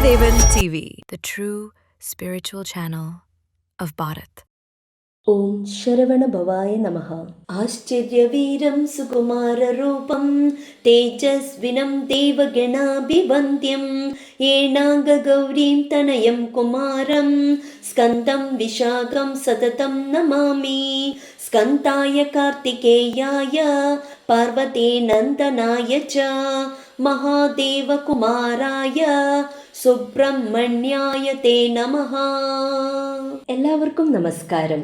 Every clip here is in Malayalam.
Kumaradeva TV, the true spiritual channel of Bharat. ഓം ശരവണഭവായ നമ ആശ്ചര്യവീരം സുകുമാരൂപം തേജസ്വിനം ദേവഗണാഭിവന്ദ്യം ഏണാംഗൗരീം തനയം കുമാരം സ്കന്ദം വിശാഖം സതതം നമാമി സ്കന്തായ കാർത്തികേയായ പാർവതീ നന്ദനായ ച മഹാദേവകുമാരായ സുബ്രഹ്മണ്യായ തേ നമ. എല്ലാവർക്കും നമസ്കാരം.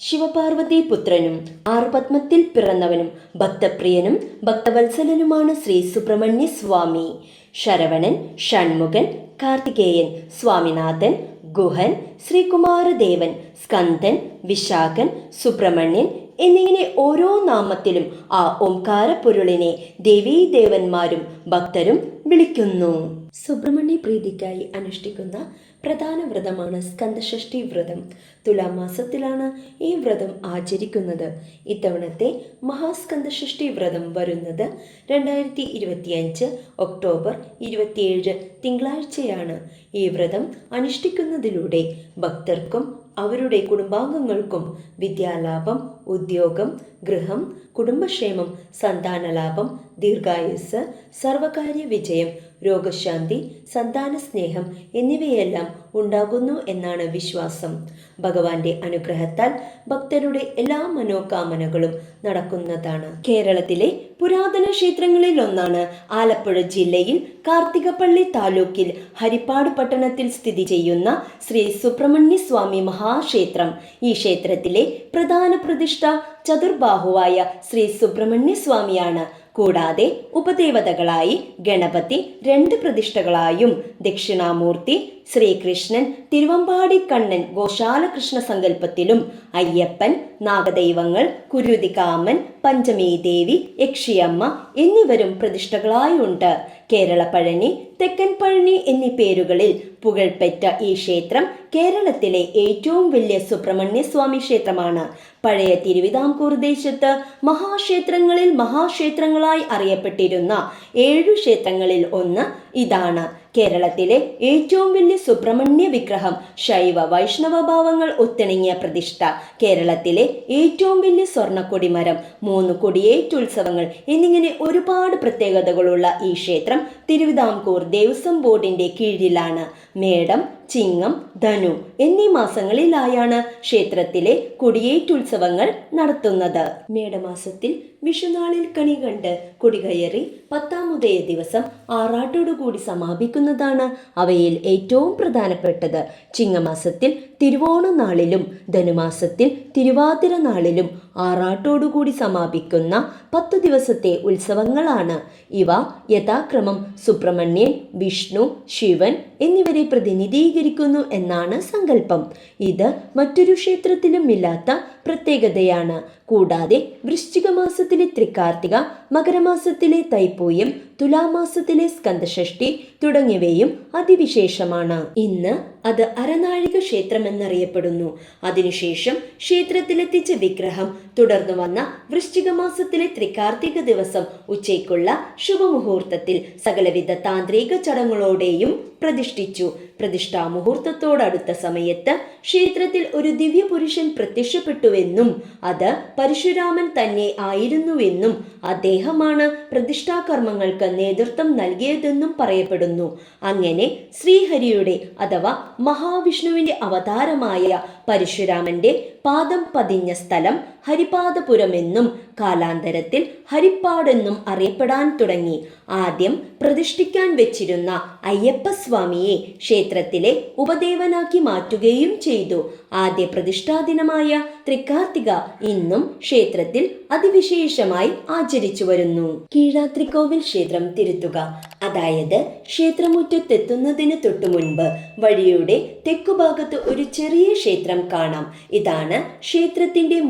ശിവപാർവതി പുത്രനും ആറുപത്മത്തിൽ പിറന്നവനും ഭക്തപ്രിയനും ഭക്തവത്സലനുമാണ് ശ്രീ സുബ്രഹ്മണ്യ സ്വാമി. ശരവണൻ ഷൺമുഖൻ കാർത്തികേയൻ സ്വാമിനാഥൻ ഗുഹൻ ശ്രീകുമാരദേവൻ സ്കന്ദൻ വിശാഖൻ സുബ്രഹ്മണ്യൻ എന്നിങ്ങനെ ഓരോ നാമത്തിലും ആ ഓംകാര പൊരുളിനെ ദേവീദേവന്മാരും ഭക്തരും വിളിക്കുന്നു. സുബ്രഹ്മണ്യ പ്രീതിക്കായി അനുഷ്ഠിക്കുന്ന പ്രധാന വ്രതമാണ് സ്കന്ദഷഷ്ഠി വ്രതം. തുലാമാസത്തിലാണ് ഈ വ്രതം ആചരിക്കുന്നത്. ഇത്തവണത്തെ മഹാസ്കന്ദഷഷ്ഠി വ്രതം വരുന്നത് രണ്ടായിരത്തി ഇരുപത്തിയഞ്ച് ഒക്ടോബർ ഇരുപത്തിയേഴ് തിങ്കളാഴ്ചയാണ്. ഈ വ്രതം അനുഷ്ഠിക്കുന്നതിലൂടെ ഭക്തർക്കും അവരുടെ കുടുംബാംഗങ്ങൾക്കും വിദ്യാലാഭം ഉദ്യോഗം ഗൃഹം കുടുംബക്ഷേമം സന്താനലാഭം ദീർഘായുസ് സർവകാര്യ വിജയം രോഗശാന്തി സന്താന സ്നേഹം എന്നിവയെല്ലാം ഉണ്ടാകുന്നു എന്നാണ് വിശ്വാസം. ഭഗവാന്റെ അനുഗ്രഹത്താൽ ഭക്തരുടെ എല്ലാ മനോകാമനകളും നടക്കുന്നതാണ്. കേരളത്തിലെ പുരാതന ക്ഷേത്രങ്ങളിൽ ഒന്നാണ് ആലപ്പുഴ ജില്ലയിൽ കാർത്തികപ്പള്ളി താലൂക്കിൽ ഹരിപ്പാട് പട്ടണത്തിൽ സ്ഥിതി ചെയ്യുന്ന ശ്രീ സുബ്രഹ്മണ്യ സ്വാമി മഹാക്ഷേത്രം. ഈ ക്ഷേത്രത്തിലെ പ്രധാന പ്രതിഷ്ഠ ചതുർബാഹുവായ ശ്രീ സുബ്രഹ്മണ്യ സ്വാമിയാണ് കൂടാതെ ഉപദേവതകളായി ഗണപതി രണ്ട് പ്രതിഷ്ഠകളായും ദക്ഷിണാമൂർത്തി ശ്രീകൃഷ്ണൻ തിരുവമ്പാടി കണ്ണൻ ഗോശാലകൃഷ്ണ സങ്കല്പത്തിലും അയ്യപ്പൻ നാഗദൈവങ്ങൾ കുരുതികാമൻ പഞ്ചമീദേവി യക്ഷിയമ്മ എന്നിവരും പ്രതിഷ്ഠകളായുണ്ട്. കേരള പഴനി തെക്കൻ പഴനി എന്നീ പേരുകളിൽ പുകഴ്പെറ്റ ഈ ക്ഷേത്രം കേരളത്തിലെ ഏറ്റവും വലിയ സുബ്രഹ്മണ്യ സ്വാമി ക്ഷേത്രമാണ്. പഴയ തിരുവിതാംകൂർ ദേശത്ത് മഹാക്ഷേത്രങ്ങളിൽ മഹാക്ഷേത്രങ്ങളായി അറിയപ്പെട്ടിരുന്ന ഏഴു ക്ഷേത്രങ്ങളിൽ ഒന്ന് ഇതാണ് കേരളത്തിലെ ഏറ്റവും വലിയ സുബ്രഹ്മണ്യ വിഗ്രഹം. ശൈവ വൈഷ്ണവ ഭാവങ്ങൾ ഒത്തിണങ്ങിയ പ്രതിഷ്ഠ. കേരളത്തിലെ ഏറ്റവും വലിയ സ്വർണക്കൊടിമരം മൂന്ന് കൊടിയേറ്റുത്സവങ്ങൾ എന്നിങ്ങനെ ഒരുപാട് പ്രത്യേകതകളുള്ള ഈ ക്ഷേത്രം തിരുവിതാംകൂർ ദേവസ്വം ബോർഡിന്റെ കീഴിലാണ്. മേടം ചിങ്ങം ധനു എന്നീ മാസങ്ങളിലായാണ് ക്ഷേത്രത്തിലെ കൊടിയേറ്റുത്സവങ്ങൾ നടത്തുന്നത്. മേടമാസത്തിൽ വിഷുനാളിൽ കണി കണ്ട് കൊടികയറി പത്താമുതയ ദിവസം ആറാട്ടോടുകൂടി സമാപിക്കുന്നതാണ് അവയിൽ ഏറ്റവും പ്രധാനപ്പെട്ടത്. ചിങ്ങമാസത്തിൽ തിരുവോണ നാളിലും ധനുമാസത്തിൽ തിരുവാതിര നാളിലും ആറാട്ടോടുകൂടി സമാപിക്കുന്ന പത്തു ദിവസത്തെ ഉത്സവങ്ങളാണ്. ഇവ യഥാക്രമം സുബ്രഹ്മണ്യൻ വിഷ്ണു ശിവൻ എന്നിവരെ പ്രതിനിധീകരിക്കുന്നു എന്നാണ് സങ്കല്പം. ഇത് മറ്റൊരു ക്ഷേത്രത്തിലും ഇല്ലാത്ത പ്രത്യേകതയാണ്. കൂടാതെ വൃശ്ചിക മാസത്തിലെ തൃക്കാർത്തിക മകരമാസത്തിലെ തൈപ്പൂയം തുലാമാസത്തിലെ സ്കന്ദഷഷ്ഠി തുടങ്ങിയവയും അതിവിശേഷമാണ്. ഇന്ന് അത് അരനാഴിക ക്ഷേത്രമെന്നറിയപ്പെടുന്നു. അതിനുശേഷം ക്ഷേത്രത്തിലെത്തിച്ച വിഗ്രഹം തുടർന്നു വന്ന വൃശ്ചിക മാസത്തിലെ ത്രികാർത്തിക ദിവസം ഉച്ചയ്ക്കുള്ള ശുഭമുഹൂർത്തത്തിൽ സകലവിധ താന്ത്രിക ചടങ്ങുകളോടെയും പ്രതിഷ്ഠിച്ചു. പ്രതിഷ്ഠാ മുഹൂർത്തത്തോടടുത്ത സമയത്ത് ക്ഷേത്രത്തിൽ ഒരു ദിവ്യപുരുഷൻ പ്രത്യക്ഷപ്പെട്ടുവെന്നും അത് പരശുരാമൻ തന്നെ ആയിരുന്നുവെന്നും അദ്ദേഹമാണ് പ്രതിഷ്ഠാകർമ്മങ്ങൾക്ക് നേതൃത്വം നൽകിയതെന്നും പറയപ്പെടുന്നു. അങ്ങനെ ശ്രീഹരിയുടെ അഥവാ മഹാവിഷ്ണുവിന്റെ അവതാരമായ പരശുരാമന്റെ പാദം പതിഞ്ഞ സ്ഥലം ഹരിപാദപുരമെന്നും കാലാന്തരത്തിൽ ഹരിപ്പാടെന്നും അറിയപ്പെടാൻ തുടങ്ങി. ആദ്യം പ്രതിഷ്ഠിക്കാൻ വെച്ചിരുന്ന അയ്യപ്പസ്വാമിയെ ക്ഷേത്രത്തിലെ ഉപദേവനാക്കി മാറ്റുകയും ചെയ്തു. ആദ്യ പ്രതിഷ്ഠാദിനമായ തൃക്കാർത്തിക ഇന്നും ക്ഷേത്രത്തിൽ അതിവിശേഷമായി ആചരിച്ചു വരുന്നു. കീഴാത്രിക്കോവിൽ ക്ഷേത്രം തിരുത്തുക. അതായത് ക്ഷേത്രമുറ്റത്തെത്തുന്നതിന് തൊട്ടു മുൻപ് വഴിയുടെ തെക്കുഭാഗത്ത് ഒരു ചെറിയ ക്ഷേത്രം കാണാം. ഇതാണ് ക്ഷേത്രത്തിന്റെ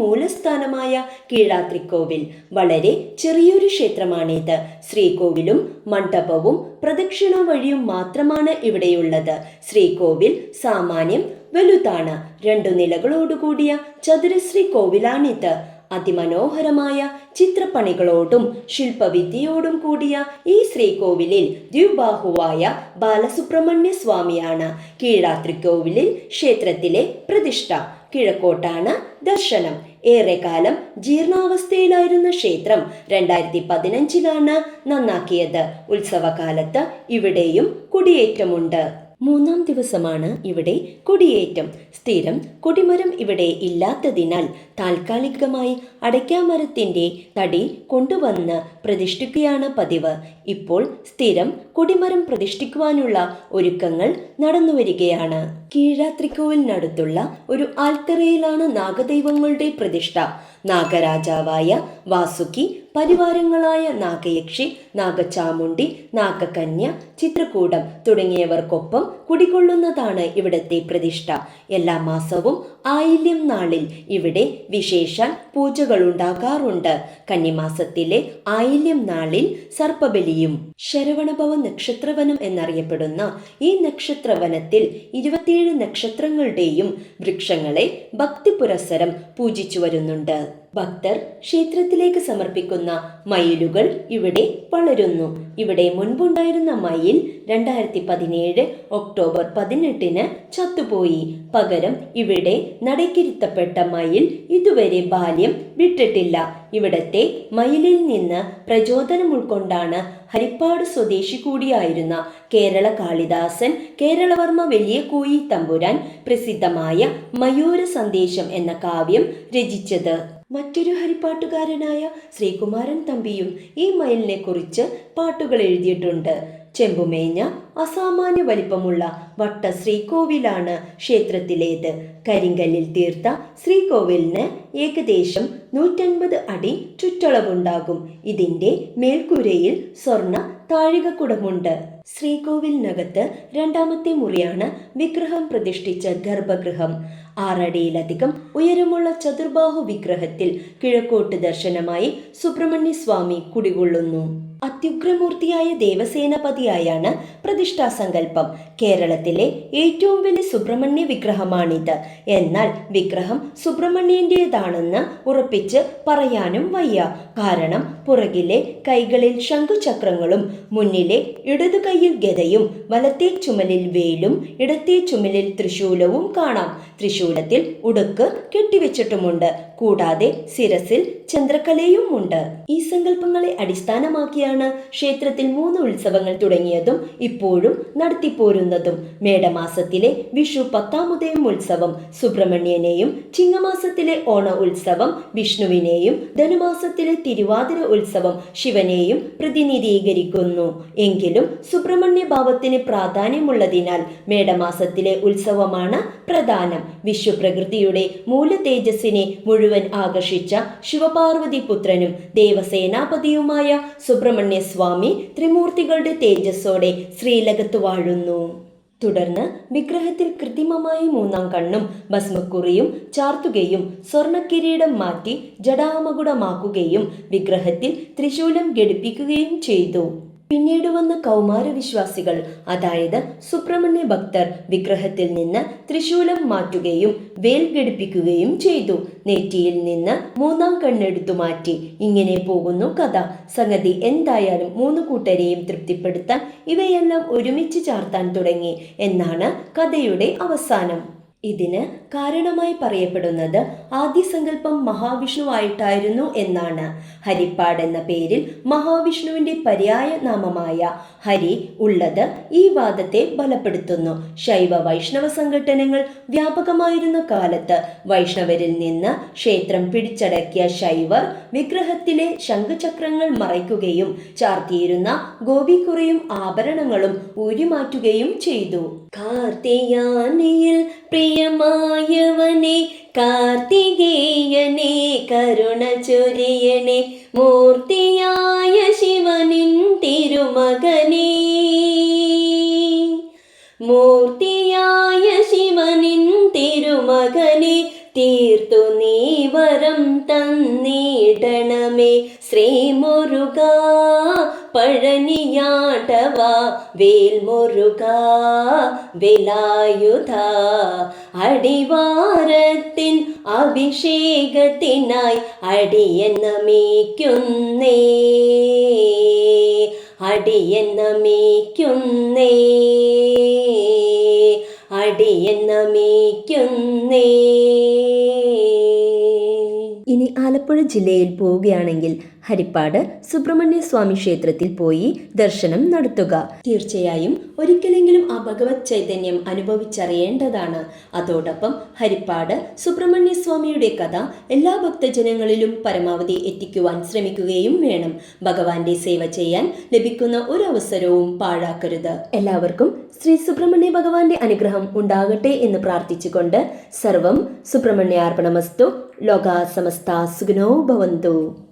മൂലസ്ഥാനമായ കീഴാത്രിക്കോവിൽ. വളരെ ചെറിയൊരു ക്ഷേത്രമാണിത്. ശ്രീകോവിലും മണ്ഡപവും പ്രദക്ഷിണ വഴിയും മാത്രമാണ് ഇവിടെയുള്ളത്. ശ്രീകോവിൽ സാമാന്യം വലുതാണ്. രണ്ടു നിലകളോടുകൂടിയ ചതുരശ്രീ കോവിലാണിത്. അതിമനോഹരമായ ചിത്രപ്പണികളോടും ശില്പവിദ്യയോടും കൂടിയ ഈ ശ്രീകോവിലിൽ ദ്വിബാഹുവായ ബാലസുബ്രഹ്മണ്യ സ്വാമിയാണ്. കീഴാത്രിക്കോവിലിൽ ക്ഷേത്രത്തിലെ പ്രതിഷ്ഠ. കിഴക്കോട്ടാണ് ദർശനം. ഏറെക്കാലം ജീർണാവസ്ഥയിലായിരുന്ന ക്ഷേത്രം രണ്ടായിരത്തി പതിനഞ്ചിലാണ് നന്നാക്കിയത്. ഉത്സവകാലത്ത് ഇവിടെയും കുടിയേറ്റമുണ്ട്. മൂന്നാം ദിവസമാണ് ഇവിടെ കൊടിയേറ്റം. സ്ഥിരം കൊടിമരം ഇവിടെ ഇല്ലാത്തതിനാൽ താൽക്കാലികമായി അടയ്ക്കാമരത്തിന്റെ തടി കൊണ്ടുവന്ന് പ്രതിഷ്ഠിക്കുകയാണ് പതിവ്. ഇപ്പോൾ സ്ഥിരം കൊടിമരം പ്രതിഷ്ഠിക്കുവാനുള്ള ഒരുക്കങ്ങൾ നടന്നുവരികയാണ്. കീഴാത്രിക്കോവിലിനടുത്തുള്ള ഒരു ആൽത്തറയിലാണ് നാഗദൈവങ്ങളുടെ പ്രതിഷ്ഠ. നാഗരാജാവായ വാസുക്കി പരിവാരങ്ങളായ നാഗയക്ഷി നാഗചാമുണ്ടി നാഗകന്യ ചിത്രകൂടം തുടങ്ങിയവർക്കൊപ്പം കുടികൊള്ളുന്നതാണ് ഇവിടത്തെ പ്രതിഷ്ഠ. എല്ലാ മാസവും ആയില്യം നാളിൽ ഇവിടെ വിശേഷാൽ പൂജകൾ ഉണ്ടാകാറുണ്ട് കന്നിമാസത്തിലെ ആയില്യം നാളിൽ സർപ്പബലിയും ശരവണഭവ നക്ഷത്രവനം എന്നറിയപ്പെടുന്ന ഈ നക്ഷത്രവനത്തിൽ ഇരുപത്തിയേഴ് നക്ഷത്രങ്ങളുടെയും വൃക്ഷങ്ങളെ ഭക്തിപുരസരം പൂജിച്ചു വരുന്നുണ്ട് ഭക്തർ ക്ഷേത്രത്തിലേക്ക് സമർപ്പിക്കുന്ന മയിലുകൾ ഇവിടെ വളരുന്നു. ഇവിടെ മുൻപുണ്ടായിരുന്ന മയിൽ രണ്ടായിരത്തി പതിനേഴ് ഒക്ടോബർ പതിനെട്ടിന് ചത്തുപോയി. പകരം ഇവിടെ നടക്കിരുത്തപ്പെട്ട മയിൽ ഇതുവരെ ബാല്യം വിട്ടിട്ടില്ല. ഇവിടത്തെ മയിലിൽ നിന്ന് പ്രചോദനം ഉൾക്കൊണ്ടാണ് ഹരിപ്പാട് സ്വദേശി കൂടിയായിരുന്ന കേരള കാളിദാസൻ കേരളവർമ്മ വലിയ കോയി തമ്പുരാൻ പ്രസിദ്ധമായ മയൂര സന്ദേശം എന്ന കാവ്യം രചിച്ചത്. മറ്റൊരു ഹരിപ്പാട്ടുകാരനായ ശ്രീകുമാരൻ തമ്പിയും ഈ മയിലിനെ കുറിച്ച് പാട്ടുകൾ എഴുതിയിട്ടുണ്ട്. ചെമ്പുമേഞ്ഞ അസാമാന്യ വലിപ്പമുള്ള വട്ട ശ്രീകോവിലാണ് ക്ഷേത്രത്തിലേത്. കരിങ്കല്ലിൽ തീർത്ത ശ്രീകോവിലിന് ഏകദേശം നൂറ്റൻപത് അടി ചുറ്റളവുണ്ടാകും. ഇതിന്റെ മേൽക്കൂരയിൽ സ്വർണ താഴികക്കുടമുണ്ട്. ശ്രീകോവിലിനകത്ത് രണ്ടാമത്തെ മുറിയാണ് വിഗ്രഹം പ്രതിഷ്ഠിച്ച ഗർഭഗൃഹം. ആറടിയിലധികം ഉയരമുള്ള ചതുർബാഹു വിഗ്രഹത്തിൽ കിഴക്കോട്ട് ദർശനമായി സുബ്രഹ്മണ്യ സ്വാമി കുടികൊള്ളുന്നു. അത്യുഗ്രമൂർത്തിയായ ദേവസേനാപതിയായാണ് പ്രതിഷ്ഠാ സങ്കല്പം കേരളത്തിലെ ഏറ്റവും വലിയ സുബ്രഹ്മണ്യ വിഗ്രഹമാണിത്. എന്നാൽ വിഗ്രഹം സുബ്രഹ്മണ്യന്റേതാണെന്ന് ഉറപ്പിച്ച് പറയാനും വയ്യ. കാരണം പുറകിലെ കൈകളിൽ ശംഖുചക്രങ്ങളും മുന്നിലെ ഇടതു കൈയിൽ ഗതയും വലത്തെ ചുമലിൽ വേലും ഇടത്തെ ചുമലിൽ തൃശൂലവും കാണാം. തൃശൂലത്തിൽ ഉടുക്ക് കെട്ടിവെച്ചിട്ടുമുണ്ട്. കൂടാതെ ശിരസിൽ ചന്ദ്രകലയും ഉണ്ട് ഈ സങ്കല്പങ്ങളെ അടിസ്ഥാനമാക്കിയാണ് ക്ഷേത്രത്തിൽ മൂന്ന് ഉത്സവങ്ങൾ തുടങ്ങിയതും ഇപ്പോഴും നടത്തിപ്പോരുന്നതും. മേടമാസത്തിലെ വിഷു പത്താമുദയം ഉത്സവം സുബ്രഹ്മണ്യനെയും ചിങ്ങമാസത്തിലെ ഓണ ഉത്സവം വിഷ്ണുവിനെയും ധനുമാസത്തിലെ തിരുവാതിര ഉത്സവം ശിവനെയും പ്രതിനിധീകരിക്കുന്നു. എങ്കിലും സുബ്രഹ്മണ്യ ഭാവത്തിന് പ്രാധാന്യമുള്ളതിനാൽ മേടമാസത്തിലെ ഉത്സവമാണ് പ്രധാനം. വിശ്വപ്രകൃതിയുടെ മൂല തേജസ്സിനെ മുഴുവൻ ആകർഷിച്ച ശിവപാർവതി പുത്രനും ദേവസേനാപതിയുമായ സുബ്രഹ്മണ്യ സ്വാമി ത്രിമൂർത്തികളുടെ തേജസ്സോടെ ശ്രീലകത്ത് വാഴുന്നു. തുടർന്ന് വിഗ്രഹത്തിൽ കൃത്രിമമായി മൂന്നാം കണ്ണും ഭസ്മക്കുറിയും ചാർത്തുകയും സ്വർണക്കിരീടം മാറ്റി ജടാമകുടമാക്കുകയും വിഗ്രഹത്തിൽ ത്രിശൂലം ഘടിപ്പിക്കുകയും ചെയ്തു. പിന്നീട് വന്ന കൗമാര വിശ്വാസികൾ അതായത് സുബ്രഹ്മണ്യ ഭക്തർ വിഗ്രഹത്തിൽ നിന്ന് ത്രിശൂലം മാറ്റുകയും വേൽ ഘടിപ്പിക്കുകയും ചെയ്തു. നെറ്റിയിൽ നിന്ന് മൂന്നാം കണ്ണെടുത്തു മാറ്റി. ഇങ്ങനെ പോകുന്നു കഥ. സംഗതി എന്തായാലും മൂന്ന് കൂട്ടരെയും തൃപ്തിപ്പെടുത്താൻ ഇവയെല്ലാം ഒരുമിച്ച് ചാർത്താൻ തുടങ്ങി. എന്നാണ് കഥയുടെ അവസാനം. ഇതിന് കാരണമായി പറയപ്പെടുന്നത് ആദ്യസങ്കല്പം മഹാവിഷ്ണുവായിട്ടായിരുന്നു എന്നാണ്. ഹരിപ്പാട് എന്ന പേരിൽ മഹാവിഷ്ണുവിന്റെ പര്യായ നാമമായ ഹരി ഉള്ളത് ഈ വാദത്തെ ബലപ്പെടുത്തുന്നു. ശൈവ വൈഷ്ണവ സംഘടനകൾ വ്യാപകമായിരുന്ന കാലത്ത് വൈഷ്ണവരിൽ നിന്ന് ക്ഷേത്രം പിടിച്ചടക്കിയ ശൈവർ വിഗ്രഹത്തിലെ ശംഖചക്രങ്ങൾ മറയ്ക്കുകയും ചാർത്തിയിരുന്ന ഗോപിക്കുറിയും ആഭരണങ്ങളും ഊരിമാറ്റുകയും ചെയ്തു. കാർത്തിയാനിയിൽ പ്രിയമായവനെ കാർത്തികേയനെ കരുണ ചൊരിയണേ മൂർത്തിയായ ശിവനിൻ തിരുമകനേ. മൂർത്തിയായ ശിവനിൻ തിരുമകനെ തീർത്തു നീ വരം തന്നിടണമേ. ശ്രീമുരുക പഴനിയാട്ടവ വേൽമുരുക വേലായുധ. അടിവാരത്തിൻ അഭിഷേകത്തിനായി അടിയെന്നമീക്കുന്നേ അടിയെന്നമീക്കുന്നേ ഇനി ആലപ്പുഴ ജില്ലയിൽ പോവുകയാണെങ്കിൽ ഹരിപ്പാട് സുബ്രഹ്മണ്യ സ്വാമി ക്ഷേത്രത്തിൽ പോയി ദർശനം നടത്തുക. തീർച്ചയായും ഒരിക്കലെങ്കിലും ആ ഭഗവത് ചൈതന്യം അനുഭവിച്ചറിയേണ്ടതാണ്. അതോടൊപ്പം ഹരിപ്പാട് സുബ്രഹ്മണ്യ സ്വാമിയുടെ കഥ എല്ലാ ഭക്തജനങ്ങളിലും പരമാവധി എത്തിക്കുവാൻ ശ്രമിക്കുകയും വേണം. ഭഗവാന്റെ സേവ ചെയ്യാൻ ലഭിക്കുന്ന ഒരു അവസരവും പാഴാക്കരുത്. എല്ലാവർക്കും ശ്രീ സുബ്രഹ്മണ്യ ഭഗവാന്റെ അനുഗ്രഹം ഉണ്ടാകട്ടെ എന്ന് പ്രാർത്ഥിച്ചുകൊണ്ട് സർവം സുബ്രഹ്മണ്യാർപ്പണമസ്തു. లోగా సమస్త సుగనో భవంతు.